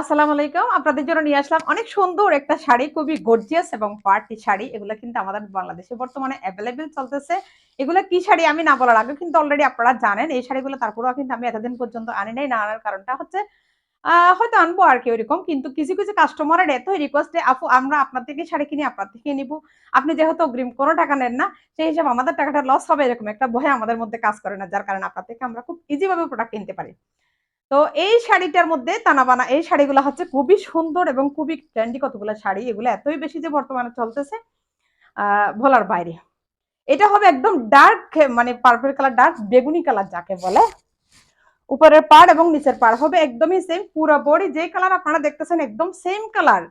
আসসালামু আলাইকুম। আপনাদের জন্য নিয়ে আসলাম অনেক সুন্দর একটা শাড়ি, খুবই গর্জিয়াস এবং পার্টি শাড়ি। এগুলো কিন্তু আমাদের বাংলাদেশে বর্তমানে অ্যাভেলেবেল চলতেছে। এগুলো কি শাড়ি আমি না বলার আগে কিন্তু অলরেডি আপনারা জানেন। এই শাড়িগুলো তারপরেও কিন্তু আমি এতদিন পর্যন্ত আনি নাই। না আনার কারণটা হচ্ছে হয়তো আনব আর কি ওইরকম। কিন্তু কিছু কিছু কাস্টমারের এতই রিকোয়েস্ট আপু, আমরা আপনার থেকে শাড়ি কিনি, আপনার থেকে নিব। আপনি যেহেতু অগ্রিম কোনো টাকা নেন না, সেই হিসাবে আমাদের টাকাটা লস হবে এরকম একটা ভয় আমাদের মধ্যে কাজ করে না। যার কারণে আপনার থেকে আমরা খুব ইজি ভাবে প্রোডাক্ট কিনতে পারি। তো এই শাড়িটার মধ্যে তানাবানা, এই শাড়িগুলো হচ্ছে খুবই সুন্দর এবং খুবই ট্রেন্ডি কতগুলো শাড়ি, এগুলো এতই বেশি যে বর্তমানে চলতেছে বলার বাইরে। এটা হবে একদম ডার্ক মানে পার্পল কালার ডার্ক বেগুনি কালার যাকে বলে। উপরের পাড় এবং নিচের পাড় হবে একদমই সেম পুরো বডি যে কালার আপনারা দেখতেছেন একদম সেম কালার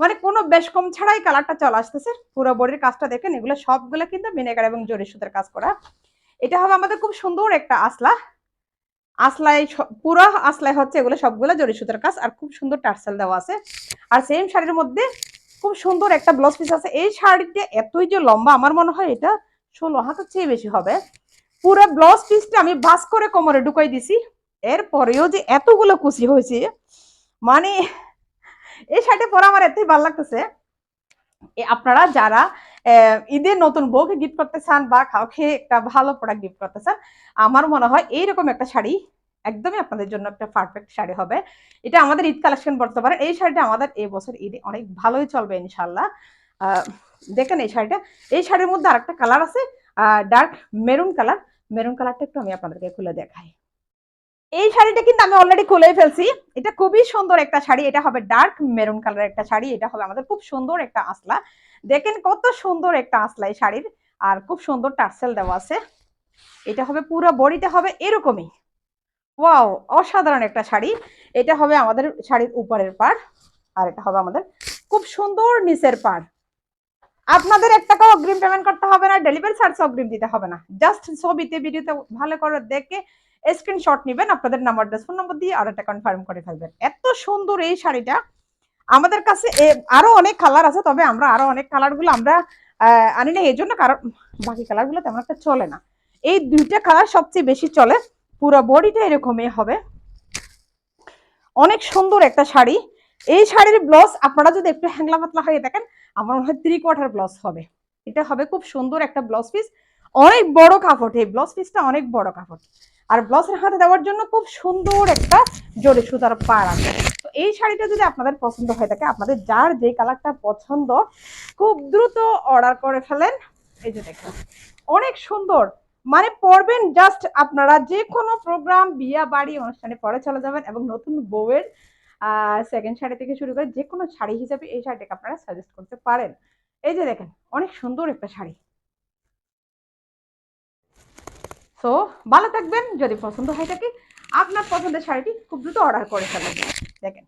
মানে কোনো বেশ কম ছাড়াই কালারটা চলে আসতেছে, পুরো বডির কাজটা দেখেন, এগুলো সবগুলো কিন্তু ভিনেগার এবং জরি সুতার কাজ করা। এটা হবে আমাদের খুব সুন্দর একটা আসলা আসলাই পুরো আসলাই হচ্ছে এগুলো সবগুলো জরি সুতার কাজ, আর খুব সুন্দর টার্সেল দেওয়া আছে। আর সেম শাড়ির মধ্যে খুব সুন্দর একটা ব্লাউজ পিস আছে। এই শাড়িটা এতই যে লম্বা, আমার মনে হয় এটা ষোলো হাতের চেয়ে বেশি হবে। পুরো ব্লাউজ পিসটা আমি বাস করে কোমরে ঢুকাই দিছি। এরপরেও যে এতগুলো কুচি হয়েছে মানে এই শাড়িটা পরে আমার এতই ভালো লাগতেছে। আপনারা যারা ঈদের নতুন বউকে গিফট করতে চান বা কাউকে একটা ভালো প্রোডাক্ট গিফট করতে চান, আমার মনে হয় এইরকম একটা শাড়ি একদমই আপনাদের জন্য একটা পারফেক্ট শাড়ি হবে। এটা আমাদের ঈদ কালেকশন বলতে পারেন, এই শাড়িটা আমাদের এই বছর ঈদে অনেক ভালোই চলবে ইনশাল্লাহ দেখেন এই শাড়িটা, এই শাড়ির মধ্যে আরেকটা কালার আছে ডার্ক মেরুন কালার মেরুন কালারটা একটু আমি আপনাদেরকে খুলে দেখাই। এই শাড়িটা কিন্তু আমি অলরেডি খুলেই ফেলছি। এটা খুবই সুন্দর একটা শাড়ি। এটা হবে ডার্ক মেরুন কালার একটা শাড়ি। এটা হবে আমাদের খুব সুন্দর একটা আসলা দেখেন কত সুন্দর একটা আসলা এই শাড়ির। আর খুব সুন্দর টার্সেল দেওয়া আছে। এটা হবে পুরো বডিটা হবে এরকমই। ওয়াও অসাধারণ একটা শাড়ি। এটা হবে আমাদের শাড়ির উপরের পাড়। আর এটা হবে আমাদের খুব সুন্দর নিচের পার আপনাদের এক টাকা অগ্রিম পেমেন্ট করতে হবে না। ডেলিভারি চার্জ অগ্রিম দিতে হবে না। জাস্ট ছবিতে ভিডিওতে ভালো করে দেখে স্ক্রিনশট নেবেন, আপনাদের নাম্বার ফোন নম্বর দিয়ে আর অর্ডারটা কনফার্ম করে ফেলবেন। এত সুন্দর এই শাড়িটা। আমাদের কাছে আরও অনেক কালার আছে, তবে আমরা আরও অনেক কালারগুলো আমরা আনি না এই জন্য কারণ বাকি কালারগুলো তেমন একটা চলে না। এই দুইটা কালার সবচেয়ে বেশি চলে, পুরো বডিটা এরকমই হবে। অনেক সুন্দর একটা শাড়ি। এই শাড়ির ব্লাউজ আপনারা যদি একটু হ্যাংলা পাতলা হয়ে দেখেন, আমার মনে হয় থ্রি কোয়ার্টার ব্লাউজ হবে। এটা হবে খুব সুন্দর একটা ব্লাউজ পিস অনেক বড় কাপড়, এই ব্লাউজ পিসটা অনেক বড় কাপড়। আর ব্লাউজের হাতে দেওয়ার জন্য খুব সুন্দর একটা জড়ি সুতার পাড় আছে। তো এই শাড়িটা যদি আপনাদের পছন্দ হয়ে থাকে আপনাদের যার যে কালারটা পছন্দ, খুব দ্রুত অর্ডার করে ফেলেন। এই যে দেখুন, অনেক সুন্দর। মানে পরবেন জাস্ট আপনারা যে কোনো প্রোগ্রাম বিয়া বাড়ি, অনুষ্ঠানে পরে চলে যাবেন এবং নতুন বউয়ের সেকেন্ড শাড়ি থেকে শুরু করে যে কোনো শাড়ি হিসাবে এই শাড়িটাকে আপনারা সাজেস্ট করতে পারেন। এই যে দেখেন, অনেক সুন্দর একটা শাড়ি। তো ভালো থাকবেন। যদি পছন্দ হয়ে থাকে, আপনার পছন্দের শাড়িটি খুব দ্রুত অর্ডার করে ফেলেন। দেখেন।